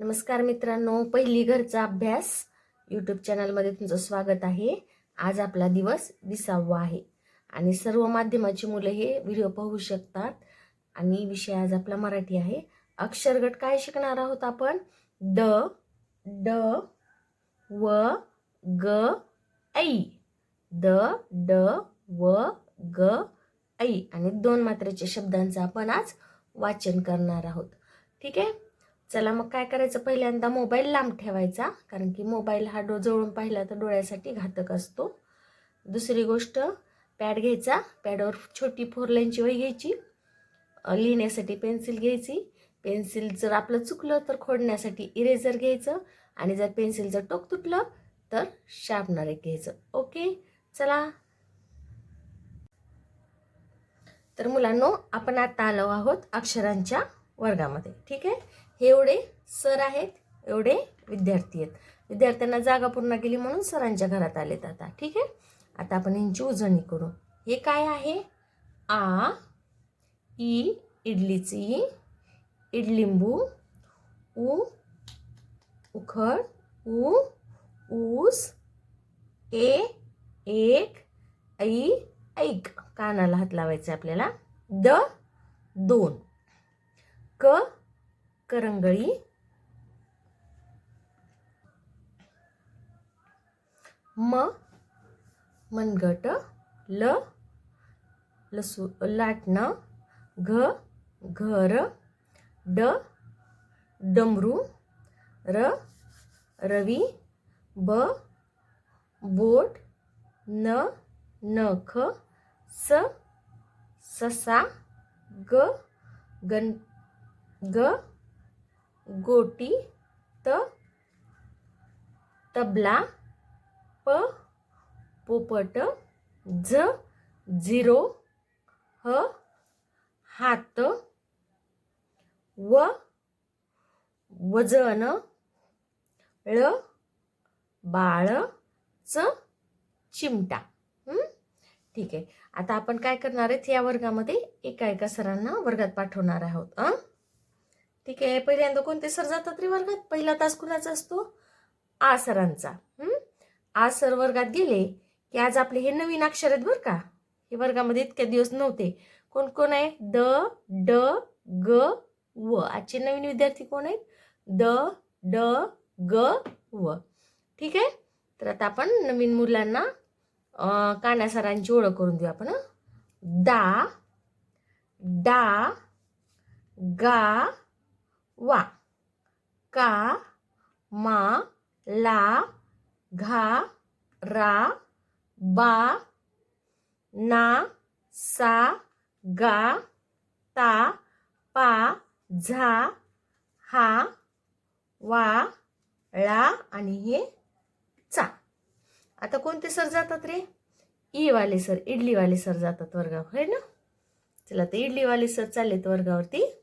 नमस्कार मित्रांनो पहिली घरचा अभ्यास. यूट्यूब चॅनलमध्ये तुमचं स्वागत आहे. आज आपला दिवस विसावा आहे. आणि सर्व माध्यमाची मुलं हे व्हिडिओ पाहू शकतात. आणि विषय आज आपला मराठी आहे. अक्षरगट काय शिकणार आहोत आपण? द ड व ग ऐ. द ड व ग ऐ. आणि दोन मात्रेच्या शब्दांचं आपण आज वाचन करणार आहोत. ठीक आहे? चला मग काय करायचं? पहिल्यांदा मोबाईल लांब ठेवायचा कारण की मोबाईल हा डो जवळून पाहिला तर डोळ्यासाठी घातक असतो. दुसरी गोष्ट पॅड घ्यायचा. पॅडवर छोटी फोर लाईनची वही घ्यायची. लिहिण्यासाठी पेन्सिल घ्यायची. पेन्सिल जर आपलं चुकलं तर खोडण्यासाठी इरेझर घ्यायचं. आणि जर पेन्सिलचं टोक तुटलं तर शार्पनर एक घ्यायचं. ओके चला. तर मुलांनो आपण आता आलो आहोत अक्षरांच्या वर्गामध्ये. ठीक आहे? हे एवढे सर आहेत एवढे विद्यार्थी आहेत. विद्यार्थ्यांना जागा पूर्ण केली म्हणून सरांच्या घरात आलेत आता ठीक आहे? आता आपण यांची उजळणी करू. हे काय आहे? आ ई इडलीची इडलिंबू उ उखळ ऊ ऊस ए एक ऐ ऐक. कानाला हात लावायचा आपल्याला. द दोन. क करंगळी. म मनगट ल लसू लाटणं घ घर ड डमरू र रवी ब बोट न नख स ससा ग गण ग गोटी त तबला प पोपट झ झिरो ह हात व वजन ळ बाळ च चिमटा. ठीक आहे. आता आपण काय करणार आहेत? या वर्गामध्ये एका एका सरांना वर्गात पाठवणार आहोत अं? ठीक आहे पहिल्यांदा कोणते सर जातात रे वर्गात? पहिला तास कुणाचा असतो? आ सरांचा. आ सर वर्गात गेले की आज आपले हे नवीन अक्षर आहेत बरं का? हे वर्गामध्ये इतके दिवस नव्हते. कोण कोण आहे? द ड ग व. आजचे नवीन विद्यार्थी कोण आहेत? द ड ग व. ठीक आहे? तर आता आपण नवीन मुलांना कान्या सरांची ओळख करून देऊ आपण दा डा गा वा. का मा ला घा रा बा ना सा गा ता पा झा हा वा ळा आणि हे चा. आता कोणते सर जातात रे? ई वाले सर इडलीवाले सर जातात वर्गावर है ना? चला तर इडलीवाले सर चाललेत वर्गावरती.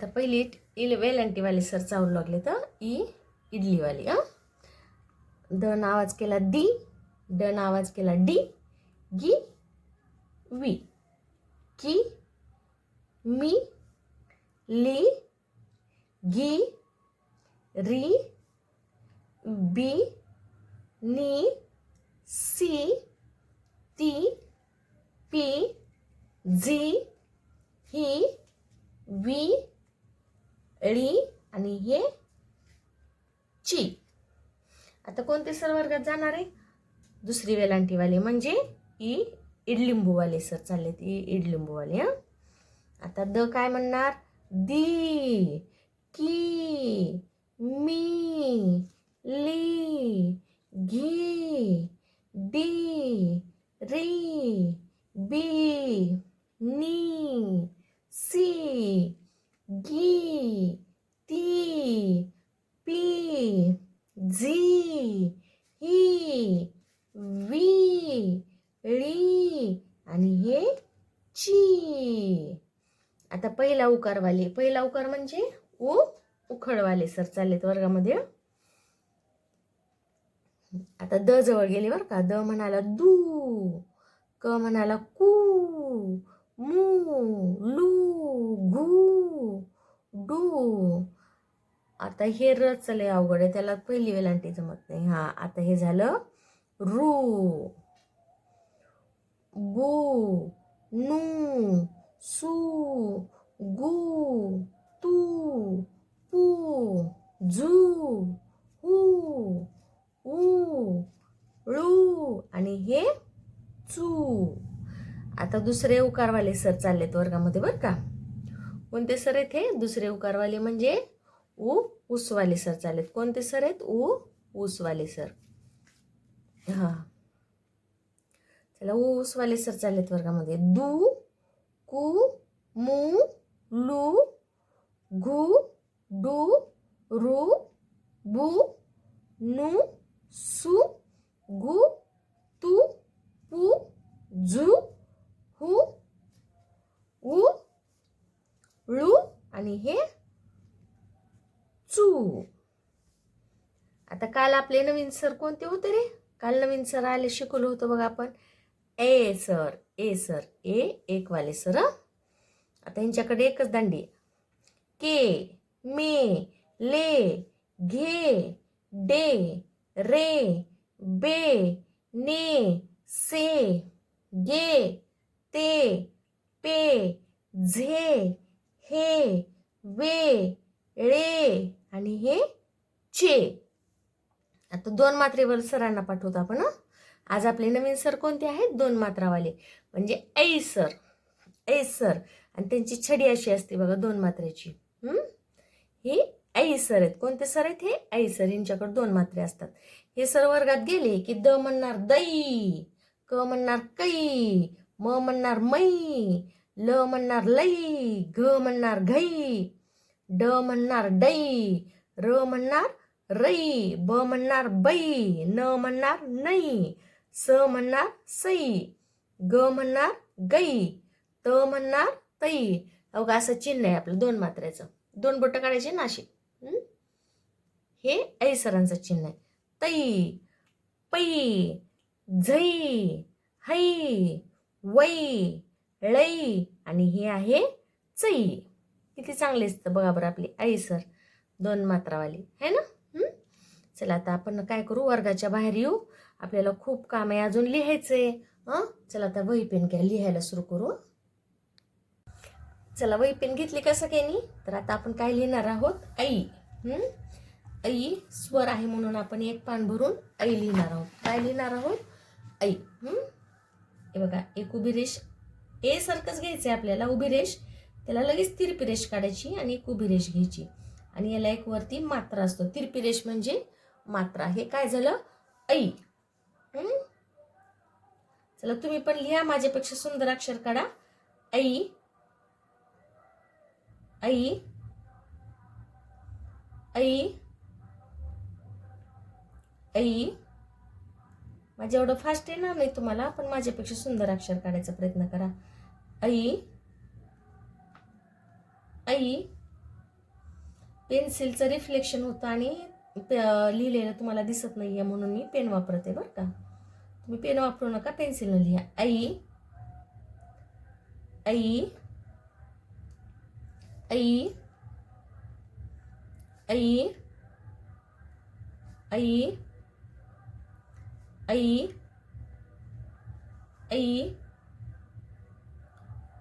आता पहिली इल वेलंटीवाले सर चावू लागले तर ई इडलीवाली हां? द आवाज केला दी डन आवाज केला डी गी वी. की मी ली गी री बी नी सी ती पी झी ही वी ळी आणि हे ची आता कोणते सर वर्गात जाणार आहे? दुसरी वेलांटीवाले म्हणजे ई इडलिंबूवाले सर चाललेत ई इडलिंबूवाले हां? आता द काय म्हणणार? दी की मी ली घी डी री बी नी सी गी ती पी झी ही वी ळी आणि हे ची. आता पहिला उकारवाले. पहिला उकार म्हणजे उ उखडवाले सर. चाललेत वर्गामध्ये. आता द जवळ गेले बरं का. द म्हणाला दू क म्हणाला कू मू लू घू डू. आता हे र चले अवघड आहे त्याला पहिली वेलांटी जमत नाही. हा आता हे झालं रू. गु नू सू गु तू पू झू हू ऊ ळू आणि हे चू. आता दुसरे उकारवाले सर चाललेत वर्गामध्ये बरं का. कोणते सर आहेत हे? दुसरे उकारवाले म्हणजे उ उसवाले सर चाललेत. कोणते सर आहेत? उ उसवाले सर. हां. चला ऊ उसवाले सर चाललेत वर्गामध्ये. दू कू मू लू घू डू रू बू नू सू गु तू पू झू हू ऊ ळू आणि हे चू. आता काल आपले नवीन सर कोणते होते रे? काल नवीन सर आले शिकवलं होतं बघा आपण. ए सर ए सर ए एक वाले सर आता यांच्याकडे एकच दांडी के मे ले घे डे रे बे ने से गे ते पे झे हे वे ळे आणि हे चे. आता दोन मात्रेवर सरांना पाठवतो आपण आज आपले नवीन सर कोणते आहेत? दोन मात्रावाले. म्हणजे ऐ सर ऐ सर. आणि त्यांची छडी अशी असते बघा दोन मात्रेची. ही? ऐ सर आहेत. कोणते सर आहेत हे? ऐ सर. यांच्याकडे दोन मात्रे असतात. हे सर वर्गात गेले की द म्हणणार दई क म्हणणार कै म म्हणणार मै ल म्हणणार लई घ म्हणणार घई. ड म्हणणार डई र म्हणणार रई ब म्हणणार बै न म्हणणार नई स म्हणणार सई ग म्हणणार गई त म्हणणार तई. अवघा असं चिन्ह आहे आपलं दोन मात्र्याचं. दोन बोटं काढायचे नाशिक हे? ऐ सरांचं चिन्ह आहे. तई पै झै है वै लई आणि हे आहे चई. किती चांगले असतं बघा बरं आपली. आई सर दोन मात्रावाली. है ना? चला आता आपण काय करू? वर्गाच्या बाहेर येऊ. आपल्याला खूप काम आहे अजून लिहायचं आहे हं? चला आता वही पेन घ्या लिहायला सुरू करू. चला वही पेन घेतली का सगळ्यांनी? तर आता आपण काय लिहिणार आहोत? आई. आई स्वर आहे म्हणून आपण एक पान भरून आई लिहिणार आहोत. काय लिहिणार आहोत? आई. हे? बघा एक उभी रेष. ए सारखंच घ्यायचं आहे आपल्याला उभी रेष. त्याला लगेच तिरपी रेष काढायची आणि एक उभी रेष घ्यायची. आणि याला एक वरती मात्रा असतो. तिरपी रेष म्हणजे मात्रा. हे काय झालं? ऐ. चला तुम्ही पण लिहा. माझ्यापेक्षा सुंदर अक्षर काढा. ऐ. ऐ. ऐ. ऐ. माझ्या एवढं फास्ट येणार नाही तुम्हाला पण माझ्यापेक्षा सुंदर अक्षर काढायचा प्रयत्न करा. ऐ. ऐ पेन्सिलचं रिफ्लेक्शन होतं आणि प- लिहिलेलं तुम्हाला दिसत नाही आहे म्हणून मी पेन वापरते बरं का. तुम्ही पेन वापरू नका पेन्सिलनं लिहा. आई आई आई आई आई ऐ ऐ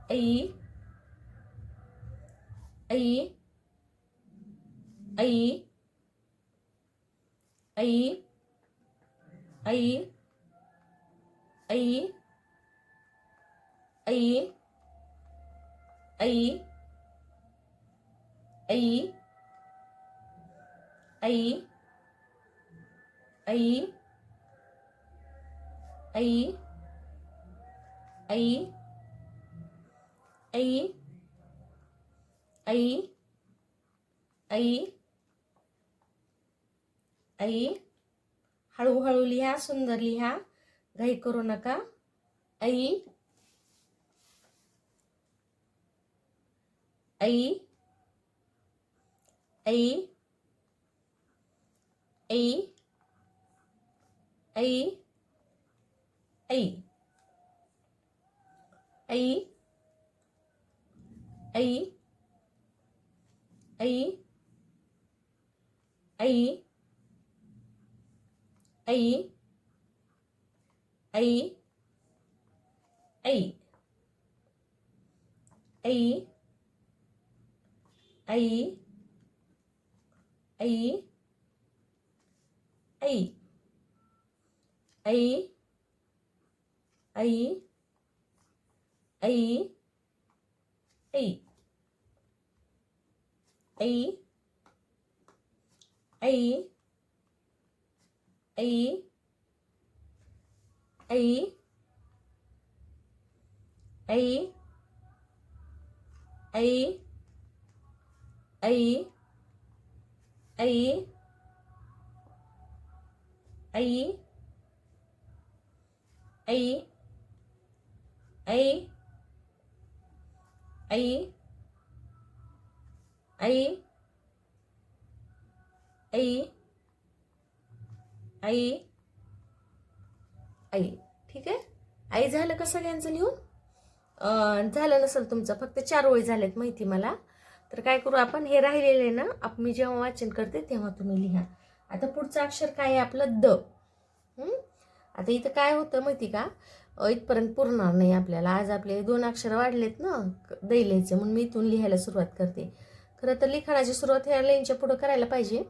ऐ ऐ ऐ ऐ ऐ ऐ ऐ ऐ ऐ ऐ ऐ ऐ ऐ ऐ ऐ ऐ ऐ हळूहळू लिहा सुंदर लिहा घाई करू नका. ऐ ऐ ऐ ऐ ऐ ऐ ऐ ऐ ऐ ऐ ऐ ऐ ऐ ऐ ऐ ऐ ऐ ऐ ऐ ऐ ऐ ऐ ऐ ऐ ऐ ऐ ऐ ऐ ऐ ऐ ऐ ऐ ऐ आई? ऐ आई? आई. ठीक आहे? आई झालं का सगळ्यांचं लिहून? झालं नसेल तुमचं फक्त चार ओळी झाल्यात माहिती मला. तर काय करू आपण? हे राहिलेले ना आप मी जेव्हा वाचन करते तेव्हा तुम्ही लिहा. आता पुढचं अक्षर काय आहे आपलं? द. आता इथं काय होतं माहिती का? इथपर्यंत पुरणार नाही आपल्याला. आज आपले दोन अक्षर वाढलेत ना क- दै लिहायचे म्हणून मी इथून लिहायला सुरुवात करते. खरं तर लिखाणाची सुरुवात ह्या लाईनच्या पुढं करायला पाहिजे.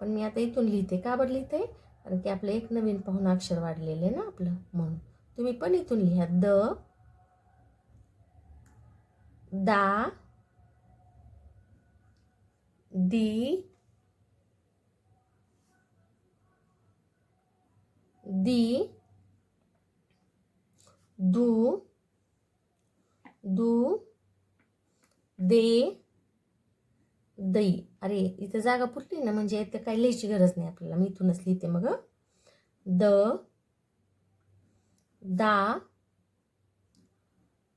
पण मी आता इथून लिहिते का बरं लिहिते? कारण की आपलं एक नवीन पाहून अक्षर वाढलेलं आहे ना आपलं म्हणून. तुम्ही पण इथून लिहा. द दा दी दी दू दू दे दही. अरे इथं जागा पुरली ना म्हणजे इथं काही लिहायची गरज नाही आपल्याला. मी इथूनच लिहिते मग द दा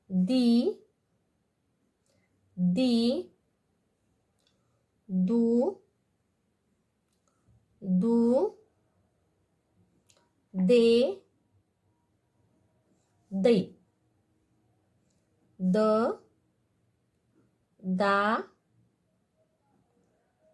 दी दी दू दू दे दै द दा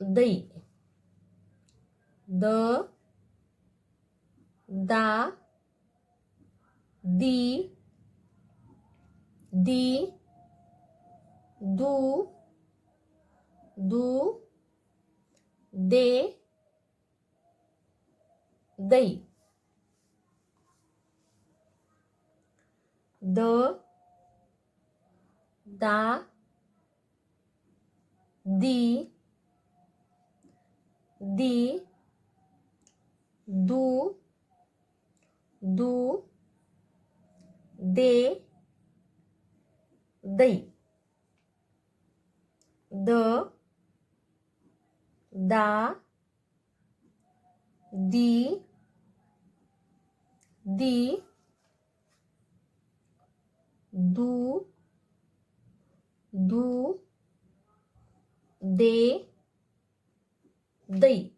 દઈ દ દા દી દી દુ દુ દે દઈ દ દા દી di do do de dai da da di di do do de the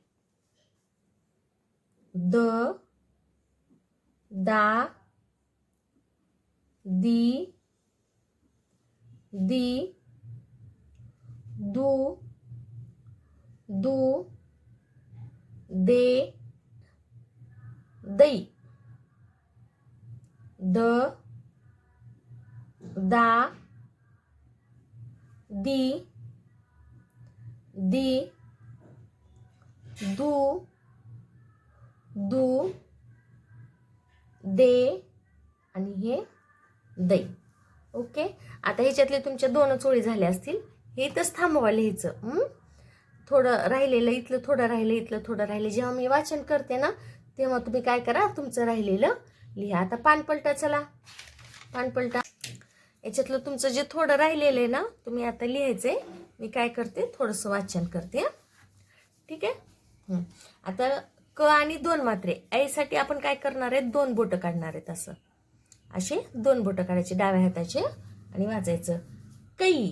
the da the the do do de de the da the the दू दू दे आणि हे दै. ओके? आता ह्याच्यातले तुमच्या दोनच ओळी झाल्या असतील. हे इथंच थांबवा लिहायचं. थोडं राहिलेलं इथलं थोडं राहिलं इथलं थोडं राहिलं जेव्हा मी वाचन करते ना तेव्हा तुम्ही काय करा तुमचं राहिलेलं लिहा. आता पानपलटा चला. पानपलटा याच्यातलं तुमचं जे थोडं राहिलेलं आहे ना तुम्ही आता लिहायचंय. मी काय करते? थोडंसं वाचन करते ठीक आहे? आता क आणि दोन मात्रे. ऐसाठी आपण काय करणार आहे दोन बोटं काढणार आहेत असं. असे दोन बोटं काढायचे डाव्या हाताचे आणि वाचायचं. कई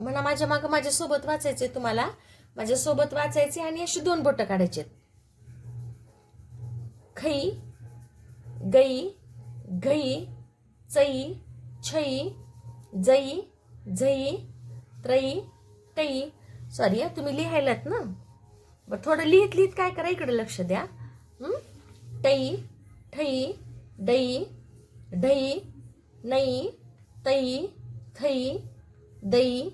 म्हणा माझ्या मागं माझ्यासोबत वाचायचे तुम्हाला. माझ्यासोबत वाचायचे आणि अशी दोन बोटं काढायचे खै गई घई चई छई जई झई त्रई तई सॉरी तुम्ही लिहायलात ना? बरं थोडं लिहित लिहित काय करा इकडे लक्ष द्या. टई ठई दई ढई नई तई थई दई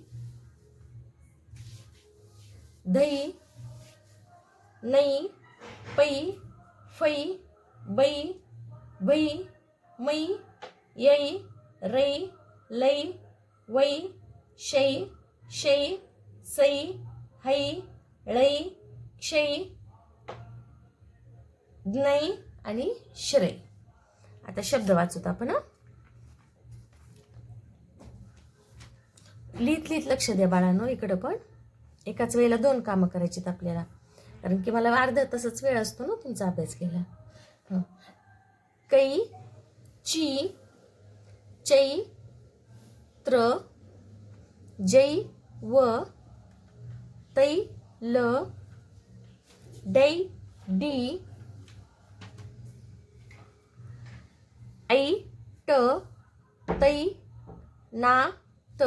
दही नई पै फै बै भई मै यै रै लै वै शै शै सै हई ळै क्षयी ज्ञै आणि श्रय. आता शब्द वाचूत आपण लिहित लिहित लक्ष द्या बाळांनो इकडं पण. एकाच वेळेला दोन कामं करायचीत आपल्याला. कारण की मला अर्धा तसंच वेळ असतो ना तुमचा अभ्यास केला कै ची चै त्र जै व तै ल दै डी ऐ ट तै ना त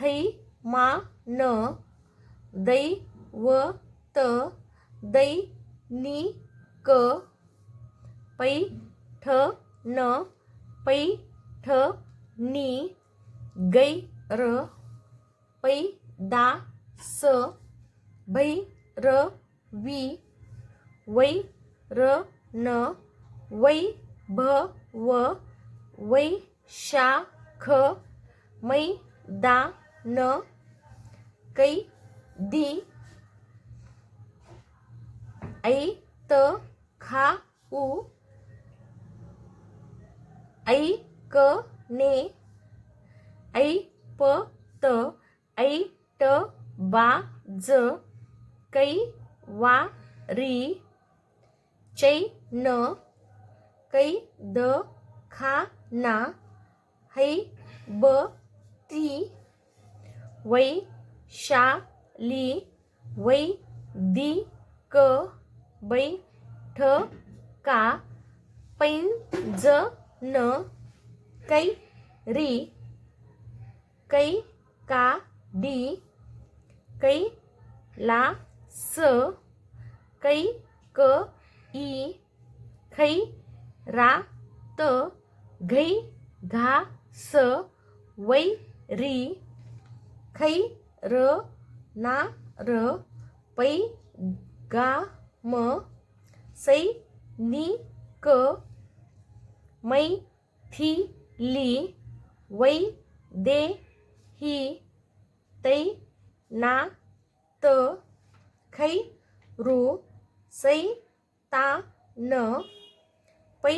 थै मा न दै व त दै नि क पै ठ न पै ठ नि गै र पै दा स भै र वि वै र न वै भ व वै शा ख मै दा न कै दी ऐ त खा उ ऐ क ने ऐ प त ऐ ट बा ज कै वा री चै न कै द खा ना है ब ती वै शा ली वै दी क बै ठ का पैन ज न कै री कै का डी कै ला स कै क ई खै रा त घै घा स वै री खै र ना र पै गा म सै नी क मै थी ली वै दे ही तै ना त खै रु सै ता न पै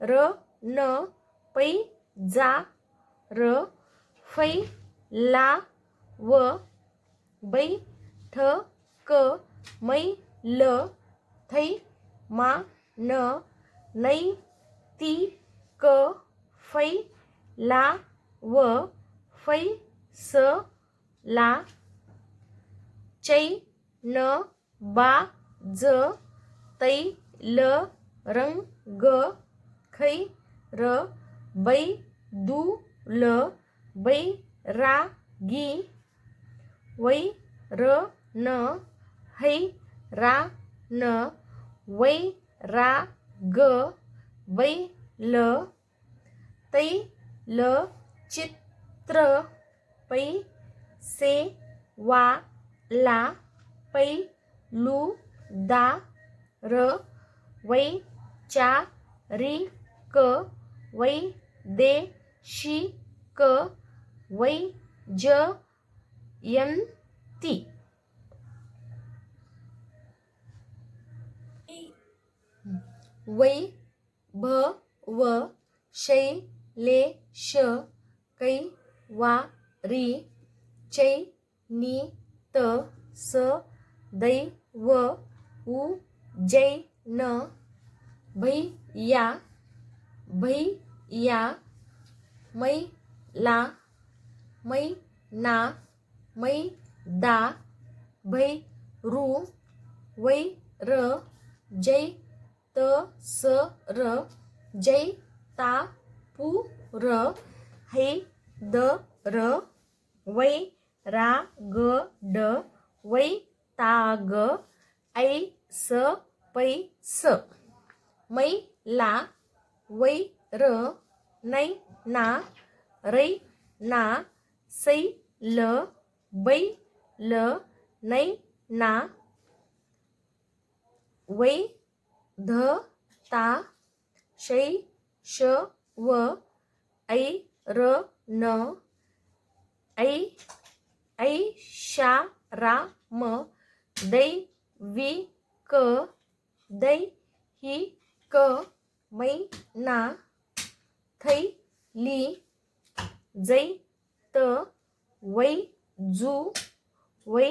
र न पै जा र फै ला व बै ठ क मै ल थै मा न नै ती क फै ला व फै स ला चै न बा ज तै ल रंग ग खै र बै दु ल बै रा गी वै र न है रा न वै रा ग वै ल तै ल चित्र पै से वा ला पै लु दा र वै चा री क वै दे शी क वै ज यन ती वै भ व शै ले श कै वा री चै नि त दैव दै व उ जै न भै या भै या मै ला मै ना मै दा भै रु वै र जै त स र जै ता पु र है द र वै रा ग ड वै ता ग ऐ स पै स मै ला वै र नै ना रै ना सै ल बै ल नै ना वै ध ता शै श व ऐ र न ऐ ऐ शा रा म दै वि क दै हि क मै ना थै ली जै त वै जु वै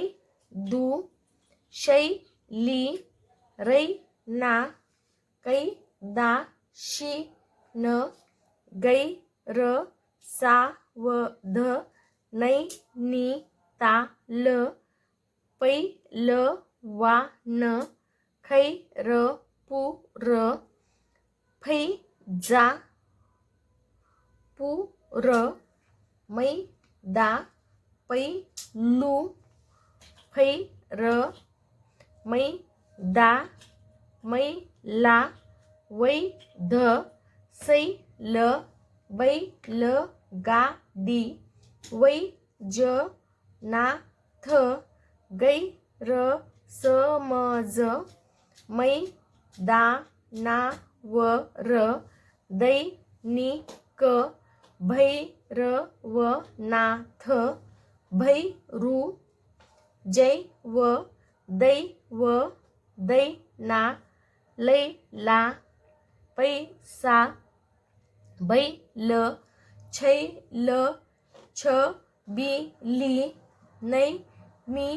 दु शै ली रै ना कै दा शी न गै र सा व ध नै नी ता ल पै ल वा न खै र पु र फै जा पु र मै दा पै लु फै र मै दा मै ला वै ध सै ल वै ल गा दी वै ज ना थ गैरसमज मैदानावर दैनिक भैरवनाथ भैरू जैव दैव दैना लैला पैसा बैल छैल नै मी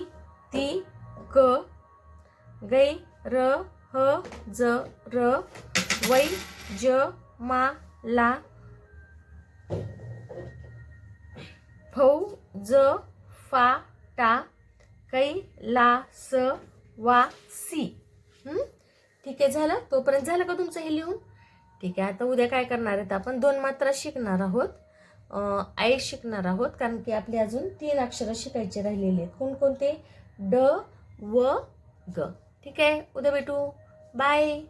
ती क गै र ह ज र वै ज मा ला फौ ज फा टा कै ला स वा सी. ठीक आहे झालं? तोपर्यंत झालं का तुमचं हे लिहून? ठीक आहे आता उद्या काय करणार आहेत आपण? दोन मात्रा शिकणार आहोत. आई आय शिकणार आहोत कारण की आपले अजून तीन अक्षरं शिकायचे राहिलेले आहेत. कोणकोणते? ड व ग. ठीक आहे? उद्या भेटू. बाय